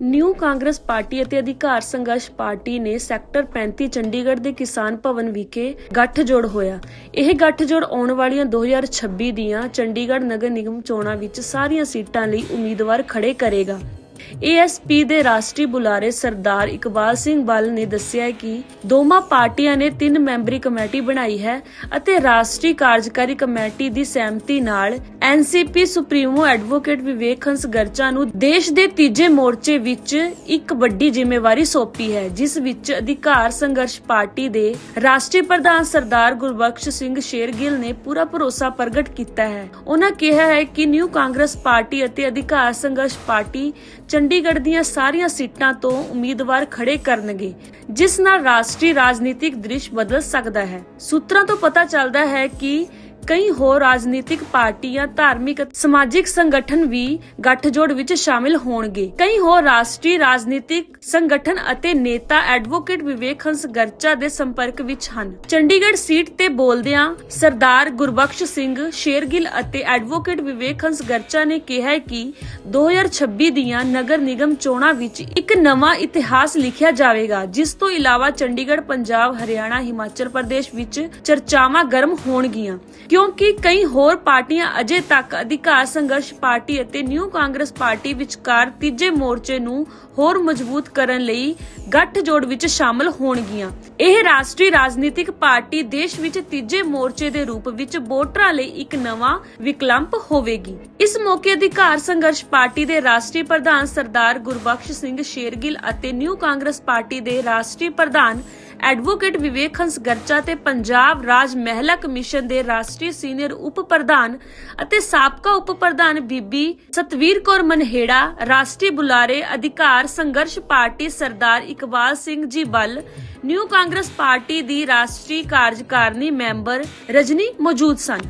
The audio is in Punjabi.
ਨਿਊ ਕਾਂਗਰਸ ਪਾਰਟੀ ਅਤੇ ਅਧਿਕਾਰ ਸੰਘਰਸ਼ ਪਾਰਟੀ ਨੇ ਸੈਕਟਰ 35 ਚੰਡੀਗੜ੍ਹ ਦੇ ਕਿਸਾਨ ਭਵਨ ਵਿਖੇ ਗੱਠਜੋੜ ਹੋਇਆ। ਇਹ ਗੱਠਜੋੜ ਆਉਣ ਵਾਲੀਆਂ 2026 ਦੀਆਂ ਚੰਡੀਗੜ੍ਹ ਨਗਰ ਨਿਗਮ ਚੋਣਾਂ ਵਿੱਚ ਸਾਰੀਆਂ ਸੀਟਾਂ ਲਈ ਉਮੀਦਵਾਰ ਖੜੇ ਕਰੇਗਾ। ਏਐਸਪੀ ਦੇ ਰਾਸ਼ਟਰੀ ਬੁਲਾਰੇ ਸਰਦਾਰ ਇਕਬਾਲ ਸਿੰਘ ਬੱਲ ਨੇ ਦੱਸਿਆ ਕਿ ਦੋਵਾਂ ਪਾਰਟੀਆਂ ਨੇ ਤਿੰਨ ਮੈਂਬਰੀ ਕਮੇਟੀ ਬਣਾਈ ਹੈ ਅਤੇ ਰਾਸ਼ਟਰੀ ਕਾਰਜਕਾਰੀ ਕਮੇਟੀ ਦੀ ਸਹਿਮਤੀ ਨਾਲ NCP supremo advocate Vivek Hans Garcha ਨੂੰ ਦੇਸ਼ ਦੇ ਤੀਜੇ ਮੋਰਚੇ ਵਿੱਚ ਇੱਕ ਵੱਡੀ ਜ਼ਿੰਮੇਵਾਰੀ ਸੌਂਪੀ ਹੈ, ਜਿਸ ਵਿੱਚ ਅਧਿਕਾਰ ਸੰਘਰਸ਼ ਪਾਰਟੀ ਦੇ ਰਾਸ਼ਟਰੀ ਪ੍ਰਧਾਨ ਸਰਦਾਰ ਗੁਰਬਖਸ਼ ਸਿੰਘ ਸ਼ੇਰਗਿੱਲ ਨੇ ਪੂਰਾ ਭਰੋਸਾ ਪ੍ਰਗਟ ਕੀਤਾ ਹੈ। ਉਹਨਾਂ ਕਿਹਾ ਹੈ ਕਿ ਨਿਊ ਕਾਂਗਰਸ ਪਾਰਟੀ ਅਤੇ ਅਧਿਕਾਰ ਸੰਘਰਸ਼ ਪਾਰਟੀ ਚੰਡੀਗੜ੍ਹ ਦੀਆਂ ਸਾਰੀਆਂ ਸੀਟਾਂ ਤੋਂ ਉਮੀਦਵਾਰ ਖੜੇ ਕਰਨਗੇ, ਜਿਸ ਨਾਲ ਰਾਸ਼ਟਰੀ ਰਾਜਨੀਤਿਕ ਦ੍ਰਿਸ਼ ਬਦਲ ਸਕਦਾ ਹੈ। ਸੂਤਰਾਂ ਤੋਂ ਪਤਾ ਚੱਲਦਾ ਹੈ ਕਿ ਕਈ ਹੋਰ ਰਾਜਨੀਤਿਕ ਪਾਰਟੀਆਂ ਧਾਰਮਿਕ ਸਮਾਜਿਕ ਸੰਗਠਨ ਵੀ ਗੱਠਜੋੜ ਵਿੱਚ ਸ਼ਾਮਿਲ ਹੋਣਗੇ। ਕਈ ਹੋਰ ਰਾਸ਼ਟਰੀ ਰਾਜਨੀਤਿਕ ਸੰਗਠਨ ਅਤੇ ਨੇਤਾ ਐਡਵੋਕੇਟ ਵਿਵੇਕ ਹੰਸ ਗਰਚਾ ਦੇ ਸੰਪਰਕ ਵਿੱਚ ਹਨ। ਚੰਡੀਗੜ੍ਹ ਸੀਟ ਤੇ ਬੋਲਦਿਆਂ ਸਰਦਾਰ ਗੁਰਬਖਸ਼ ਸਿੰਘ ਸ਼ੇਰਗਿੱਲ ਅਤੇ ਐਡਵੋਕੇਟ ਵਿਵੇਕ ਹੰਸ ਗਰਚਾ ਨੇ ਕਿਹਾ ਹੈ ਕਿ 2026 ਦੀਆਂ ਨਗਰ ਨਿਗਮ ਚੋਣਾਂ ਵਿੱਚ ਇੱਕ ਨਵਾਂ ਇਤਿਹਾਸ ਲਿਖਿਆ ਜਾਵੇਗਾ, ਜਿਸ ਤੋਂ ਇਲਾਵਾ ਚੰਡੀਗੜ੍ਹ, ਪੰਜਾਬ, ਹਰਿਆਣਾ, ਹਿਮਾਚਲ ਪ੍ਰਦੇਸ਼ ਵਿੱਚ ਚਰਚਾਵਾਂ ਗਰਮ ਹੋਣਗੀਆਂ। ਕਿਉਂਕਿ ਕਈ ਹੋਰ ਪਾਰਟੀਆਂ ਅਜੇ ਤੱਕ ਅਧਿਕਾਰ ਸੰਘਰਸ਼ ਪਾਰਟੀ ਅਤੇ ਨਿਊ ਕਾਂਗਰਸ ਪਾਰਟੀ ਵਿਚਕਾਰ ਤੀਜੇ ਮੋਰਚੇ ਨੂੰ ਹੋਰ ਮਜ਼ਬੂਤ ਕਰਨ ਲਈ ਗੱਠਜੋੜ ਵਿੱਚ ਸ਼ਾਮਲ ਹੋਣਗੀਆਂ। ਇਹ ਰਾਸ਼ਟਰੀ ਰਾਜਨੀਤਿਕ ਪਾਰਟੀ ਦੇਸ਼ ਵਿੱਚ ਤੀਜੇ ਮੋਰਚੇ ਦੇ ਰੂਪ ਵਿੱਚ ਵੋਟਰਾਂ ਲਈ ਇੱਕ ਨਵਾਂ ਵਿਕਲਪ ਹੋਵੇਗੀ। ਇਸ ਮੌਕੇ ਅਧਿਕਾਰ ਸੰਘਰਸ਼ ਪਾਰਟੀ ਦੇ ਰਾਸ਼ਟਰੀ ਪ੍ਰਧਾਨ ਸਰਦਾਰ ਗੁਰਬਖਸ਼ ਸਿੰਘ ਸ਼ੇਰਗਿੱਲ ਅਤੇ ਨਿਊ ਕਾਂਗਰਸ ਪਾਰਟੀ ਦੇ ਰਾਸ਼ਟਰੀ ਪ੍ਰਧਾਨ ਐਡਵੋਕੇਟ ਵਿਵੇਕ ਹੰਸ ਤੇ ਪੰਜਾਬ ਰਾਜ ਮਹਿਲਾ ਕਮਿਸ਼ਨ ਦੇ ਰਾਸ਼ਟਰੀ ਸੀਨੀਅਰ ਉਪ ਪ੍ਰਧਾਨ ਅਤੇ ਸਾਬਕਾ ਉਪ ਪ੍ਰਧਾਨ ਬੀਬੀ ਸਤਵੀਰ ਕੌਰ ਮਨਹੇੜਾ, ਰਾਸ਼ਟਰੀ ਬੁਲਾਰੇ ਅਧਿਕਾਰ ਸੰਘਰਸ਼ ਪਾਰਟੀ ਸਰਦਾਰ ਇਕਬਾਲ ਸਿੰਘ ਜੀ ਬੱਲ ਨਿਊ ਕਾਂਗਰਸ ਪਾਰਟੀ ਦੀ ਰਾਸ਼ਟਰੀ ਕਾਰਜਕਾਰਨੀ ਮੈਂਬਰ ਰਜਨੀ ਮੌਜੂਦ ਸਨ।